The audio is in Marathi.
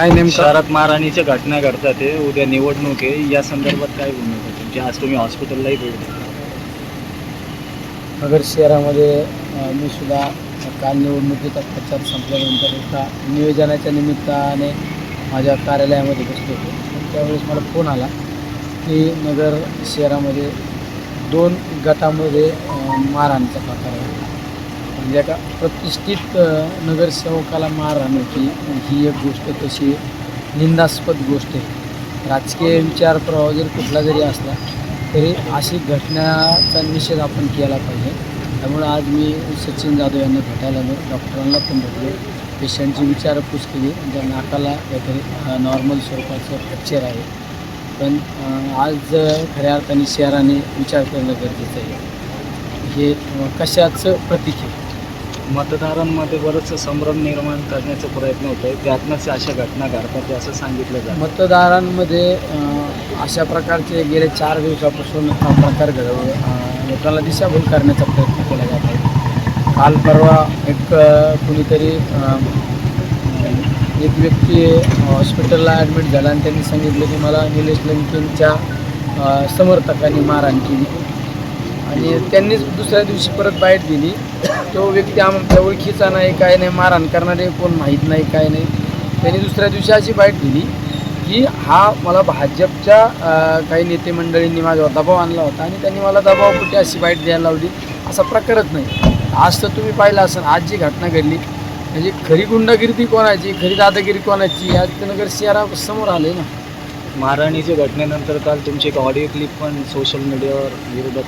काय नेमकं? शहरात मारहाणीच्या घटना घडतात ते उद्या निवडणूक आहे या संदर्भात काय भूमिका आहे? तुमची आज तुम्ही हॉस्पिटललाही भेट दिली. नगर शहरामध्ये अ, मी सुद्धा काल निवडणुकीचा प्रचार संपल्यानंतर एका नियोजनाच्या निमित्ताने माझ्या कार्यालयामध्ये बसलो होतो. त्यावेळेस मला फोन आला की नगर शहरामध्ये दोन गटामध्ये अ, मारहाणीचा प्रकार आहे. म्हणजे एका प्रतिष्ठित नगरसेवकाला मार होती ही एक गोष्ट तशी निंदास्पद गोष्ट आहे. राजकीय विचार प्रवाह जरी कुठला जरी असला तरी अशी घटनाचा निषेध आपण केला पाहिजे. त्यामुळे आज मी सचिन जाधव यांना भेटायला आलो. डॉक्टरांना पण भेटलो. पेशंटची विचारपूस केली. ज्या नाकाला काहीतरी नॉर्मल स्वरूपाचं फ्रॅक्चर आहे. पण आज खऱ्या अर्थाने शहराने विचार करणं गरजेचं आहे. हे कशाचं प्रतीक आहे? मतदारांमध्ये बरंच संभ्रम निर्माण करण्याचा प्रयत्न होतो आहे त्यातनंच अशा घटना घडतात असं सांगितलं जातं. मतदारांमध्ये अशा प्रकारचे गेले चार दिवसापासून हा प्रकार घडवून लोकांना दिशाभूल करण्याचा प्रयत्न केला जात आहे. काल परवा एक कुणीतरी एक व्यक्ती हॉस्पिटलला ॲडमिट झाला आणि त्यांनी सांगितलं की मला निलेश लंकेंच्या समर्थकांनी मारहाण केली. आणि त्यांनीच दुसऱ्या दिवशी परत बाईट दिली. तो व्यक्ती आमच्या ओळखीचा नाही काय नाही मारहाण करणारे कोण माहीत नाही काय नाही. त्यांनी दुसऱ्या दिवशी अशी बाईट दिली की हा मला भाजपच्या काही नेते मंडळींनी माझ्यावर दबाव आणला होता आणि त्यांनी मला दबावपोटी अशी बाईट द्यायला लावली. असा प्रकारच नाही. आज तर तुम्ही पाहिलं असेल आज जी घटना घडली म्हणजे खरी गुंडागिरी कोणाची खरी दादागिरी कोणाची आज तर नगर शहरासमोर आले ना. मारहाणीच्या घटनेनंतर काल तुमची एक ऑडिओ क्लिप पण सोशल मीडियावर विरोधात